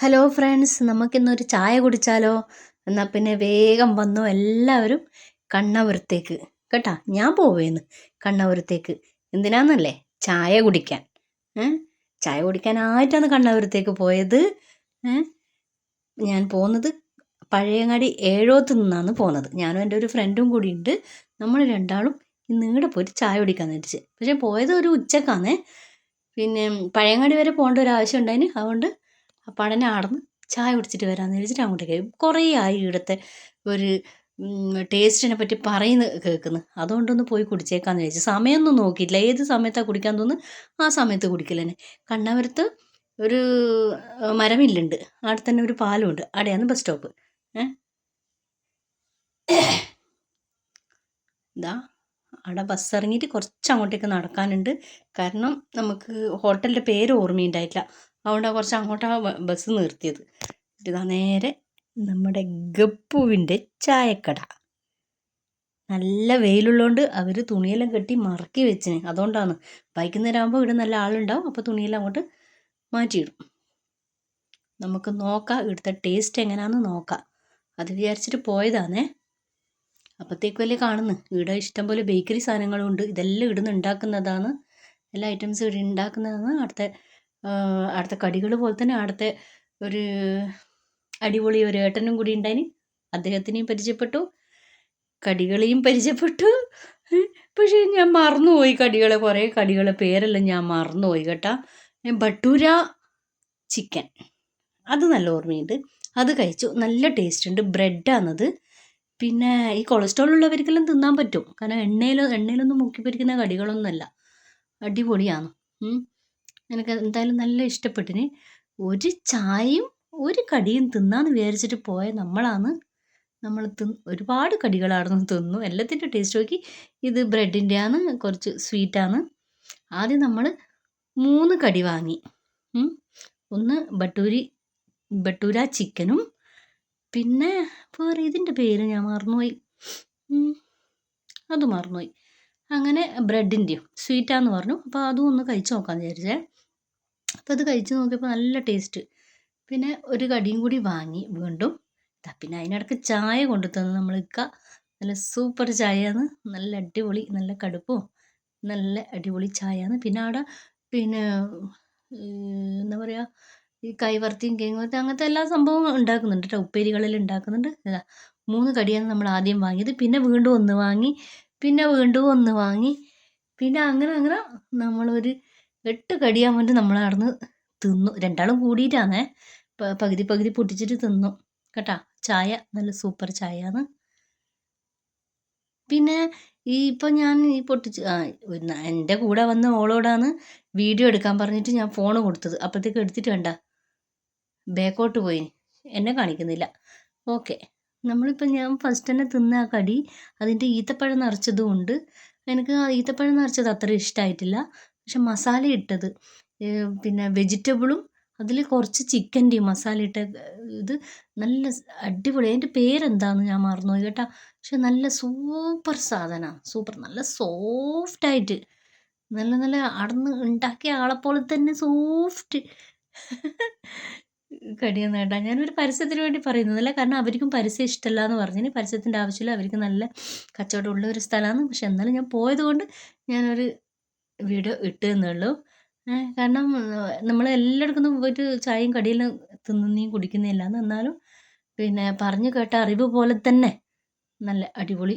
Hello friends നമുക്കിന്നൊരു ചായ കുടിച്ചാലോ? എന്നാൽ പിന്നെ വേഗം വന്നു എല്ലാവരും കണ്ണപുരത്തേക്ക് കേട്ടാ? ഞാൻ പോവേന്ന്. കണ്ണപുരത്തേക്ക് എന്തിനാന്നല്ലേ? ചായ കുടിക്കാൻ. ചായ കുടിക്കാനായിട്ടാണ് കണ്ണപുരത്തേക്ക് പോയത്. ഞാൻ പോകുന്നത് പഴയങ്ങാടി ഏഴോത്ത് നിന്നാണ് പോകുന്നത് ഞാനും എന്റെ ഒരു ഫ്രണ്ടും കൂടി ഉണ്ട് നമ്മൾ രണ്ടാളും ഇന്ന് ഇങ്ങോട്ട് പോയിട്ട് ചായ കുടിക്കാന്ന് വെച്ച് പക്ഷെ പോയത് ഒരു ഉച്ചക്കാന്നേ. പിന്നെ പഴയങ്ങാടി വരെ പോകേണ്ട ഒരു ആവശ്യം ഉണ്ടായിന്. അതുകൊണ്ട് അപ്പോൾ അവിടെ ആടന്ന് ചായ കുടിച്ചിട്ട് വരാമെന്ന് വിചാരിച്ചിട്ട് അങ്ങോട്ടേക്ക് പോയി കുറേ ആയി ഇവിടുത്തെ ഒരു ടേസ്റ്റിനെ പറ്റി പറയുന്ന കേൾക്കുന്നു. അതുകൊണ്ടൊന്ന് പോയി കുടിച്ചേക്കാന്ന് വിചാരിച്ചു. സമയമൊന്നും നോക്കിയില്ല ഏത് സമയത്താണ് കുടിക്കാൻ തോന്നുന്നു? ആ സമയത്ത് കുടിക്കൽ തന്നെ. കണ്ണവരത്ത് ഒരു മരമില്ലുണ്ട്. അവിടെ തന്നെ ഒരു പാലമുണ്ട് അവിടെയാണ് ബസ് സ്റ്റോപ്പ് ഏ? ഇതാ അവിടെ ബസ് ഇറങ്ങിയിട്ട് കുറച്ച് അങ്ങോട്ടേക്ക് നടക്കാനുണ്ട്. കാരണം നമുക്ക് ഹോട്ടലിന്റെ പേര് ഓർമ്മയുണ്ടായിട്ടില്ല. അതുകൊണ്ട് കുറച്ച് അങ്ങോട്ടാണ് ബസ് നിർത്തിയത്. ഇതാ നേരെ നമ്മുടെ ഗപ്പുവിന്റെ ചായക്കട. നല്ല വെയിലുള്ളതുകൊണ്ട് അവർ തുണിയെല്ലാം കെട്ടി മറക്കി വെച്ചിന്. അതുകൊണ്ടാണ് വൈകുന്നേരം ആകുമ്പോൾ ഇവിടെ നല്ല ആളുണ്ടാവും അപ്പോൾ തുണിയെല്ലാം അങ്ങോട്ട് മാറ്റിയിടും. നമുക്ക് നോക്കാം ഇവിടുത്തെ ടേസ്റ്റ് എങ്ങനെയാണെന്ന് നോക്കാം. അത് വിചാരിച്ചിട്ട് പോയതാണേ. അപ്പോഴത്തേക്കും അല്ലേ കാണുന്നു. ഇവിടെ ഇഷ്ടംപോലെ ബേക്കറി സാധനങ്ങളുണ്ട്. ഇതെല്ലാം ഇവിടുന്ന് ഉണ്ടാക്കുന്നതാണ്. എല്ലാ ഐറ്റംസും ഇവിടെ ഉണ്ടാക്കുന്നതാണ്. അവിടുത്തെ അവിടുത്തെ കടികൾ പോലെ തന്നെ അവിടുത്തെ ഒരു അടിപൊളി ഒരു ഏട്ടനും കൂടി ഉണ്ടായിന്. അദ്ദേഹത്തിനെയും പരിചയപ്പെട്ടു. കടികളെയും പരിചയപ്പെട്ടു. പക്ഷേ ഞാൻ മറന്നുപോയി കടികളെ. കുറേ കടികളെ പേരെല്ലാം ഞാൻ മറന്നുപോയി കേട്ടാ. ഞാൻ ഭട്ടൂര ചിക്കൻ. അത് നല്ല ഓർമ്മയുണ്ട്. അത് കഴിച്ചു. നല്ല ടേസ്റ്റ് ഉണ്ട്. ബ്രെഡാണത്. പിന്നെ ഈ കൊളസ്ട്രോൾ ഉള്ളവർക്കെല്ലാം തിന്നാൻ പറ്റും. കാരണം എണ്ണയിൽ എണ്ണയിലൊന്നും മുക്കി പൊരിക്കുന്ന കടികളൊന്നുമല്ല. അടിപൊളിയാണ്. എനിക്ക് എന്തായാലും നല്ല ഇഷ്ടപ്പെട്ടിന്. ഒരു ചായയും ഒരു കടിയും തിന്നാന്ന് വിചാരിച്ചിട്ട് പോയ നമ്മളാണ് നമ്മൾ തിന്ന് ഒരുപാട് കടികളായിരുന്നു തിന്നു. എല്ലാത്തിന്റെ ടേസ്റ്റ് നോക്കി. ഇത് ബ്രെഡിന്റെ ആണ് കുറച്ച് സ്വീറ്റാണ് ആദ്യം നമ്മൾ മൂന്ന് കടി വാങ്ങി. ഒന്ന് ബട്ടൂരി ബട്ടൂര ചിക്കനും. പിന്നെ വേറെ ഇതിന്റെ പേര് ഞാൻ മറന്നുപോയി. അത് മറന്നുപോയി. അങ്ങനെ ബ്രെഡിന്റെയും സ്വീറ്റാന്ന് പറഞ്ഞു. അപ്പോൾ അതും ഒന്ന് കഴിച്ച് നോക്കാമെന്ന് വിചാരിച്ചേ. അപ്പോൾ അത് കഴിച്ച് നോക്കിയപ്പോൾ നല്ല ടേസ്റ്റ് പിന്നെ ഒരു കടിയും കൂടി വാങ്ങി വീണ്ടും. പിന്നെ അതിനിടയ്ക്ക് ചായ കൊണ്ടു തന്നു നമ്മൾ ഇക്ക. നല്ല സൂപ്പർ ചായയാണ് നല്ല അടിപൊളി നല്ല കടുപ്പും നല്ല അടിപൊളി ചായയാണ് പിന്നെ അവിടെ പിന്നെ എന്താ പറയുക ഈ കൈവർത്തിയും കേങ്ങുവർത്തി അങ്ങനത്തെ എല്ലാ സംഭവവും ഉണ്ടാക്കുന്നുണ്ട് കേട്ടോ ഉപ്പേരികളിൽ ഉണ്ടാക്കുന്നുണ്ട്. മൂന്ന് കടിയാണ് നമ്മൾ ആദ്യം വാങ്ങിയത്. പിന്നെ വീണ്ടും ഒന്ന് വാങ്ങി പിന്നെ വീണ്ടും ഒന്ന് വാങ്ങി. പിന്നെ അങ്ങനെ അങ്ങനെ നമ്മളൊരു എട്ട് കടിയാൻ വേണ്ടി നമ്മൾ നടന്ന് തിന്നു. രണ്ടാളും കൂടിയിട്ടാണേ പകുതി പകുതി പൊട്ടിച്ചിട്ട് തിന്നു. കേട്ടാ? ചായ നല്ല സൂപ്പർ ചായയാണ് പിന്നെ ഈ ഇപ്പം ഞാൻ ഈ പൊട്ടിച്ച് എന്റെ കൂടെ വന്ന ഓളോടാണ് വീഡിയോ എടുക്കാൻ പറഞ്ഞിട്ട് ഞാൻ ഫോൺ കൊടുത്തത്. അപ്പോഴത്തേക്ക് എടുത്തിട്ട് വേണ്ട ബാക്കോട്ട് പോയി. എന്നെ കാണിക്കുന്നില്ല. ഓക്കെ. നമ്മളിപ്പോൾ ഞാൻ ഫസ്റ്റ് തന്നെ തിന്ന ആ കടി അതിന്റെ ഈത്തപ്പഴം നിറച്ചതും ഉണ്ട്. എനിക്ക് ഈത്തപ്പഴം നിറച്ചത് അത്ര ഇഷ്ടമായിട്ടില്ല പക്ഷെ മസാല ഇട്ടത്. പിന്നെ വെജിറ്റബിളും അതിൽ കുറച്ച് ചിക്കന്റെയും മസാല ഇട്ട ഇത് നല്ല അടിപൊളി. അതിന്റെ പേരെന്താണെന്ന് ഞാൻ മറന്നുപോയി കേട്ടോ. പക്ഷെ നല്ല സൂപ്പർ സാധനമാണ് സൂപ്പർ. നല്ല സോഫ്റ്റായിട്ട് നല്ല നല്ല അടന്ന് ഉണ്ടാക്കിയ ആളെപ്പോലെ തന്നെ സോഫ്റ്റ് കടിയെന്ന് കേട്ടോ ഞാനൊരു പരസ്യത്തിന് വേണ്ടി പറയുന്നതല്ല. കാരണം അവർക്കും പരസ്യം ഇഷ്ടമല്ല എന്ന് പറഞ്ഞു പരസ്യത്തിന്റെ ആവശ്യമില്ല. അവർക്ക് നല്ല കച്ചവടമുള്ള ഒരു സ്ഥലമാണ്. പക്ഷെ എന്നാലും ഞാൻ പോയതുകൊണ്ട് ഞാനൊരു വീഡിയോ ഇട്ടു എന്നേ ഉള്ളൂ കാരണം നമ്മൾ എല്ലായിടത്തും പോയിട്ട് ചായയും കടിയെല്ലാം തിന്നുന്നേയും കുടിക്കുന്നതല്ല എന്നാലും പിന്നെ പറഞ്ഞു കേട്ട അറിവ് പോലെ തന്നെ നല്ല അടിപൊളി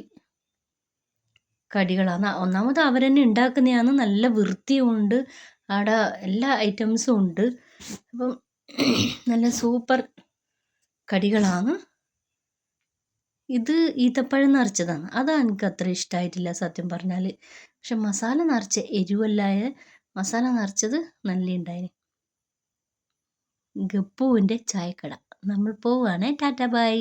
കടികളാണ് ഒന്നാമത് അവർ തന്നെ ഉണ്ടാക്കുന്നതാണ് നല്ല വൃത്തിയുണ്ട്. അവിടെ എല്ലാ ഐറ്റംസും ഉണ്ട്. അപ്പം നല്ല സൂപ്പർ കടികളാണ്. ഇത് ഈത്തപ്പഴം നിറച്ചതാണ്. അതാണ് എനിക്ക് അത്ര ഇഷ്ടമായിട്ടില്ല സത്യം പറഞ്ഞാൽ പക്ഷെ മസാല നിറച്ച എരിവല്ലായ മസാല നിറച്ചത് നല്ല ഉണ്ടായിന് ഗപ്പുവിന്റെ ചായക്കട. നമ്മൾ പോവുകയാണെ. ടാറ്റ ബൈ.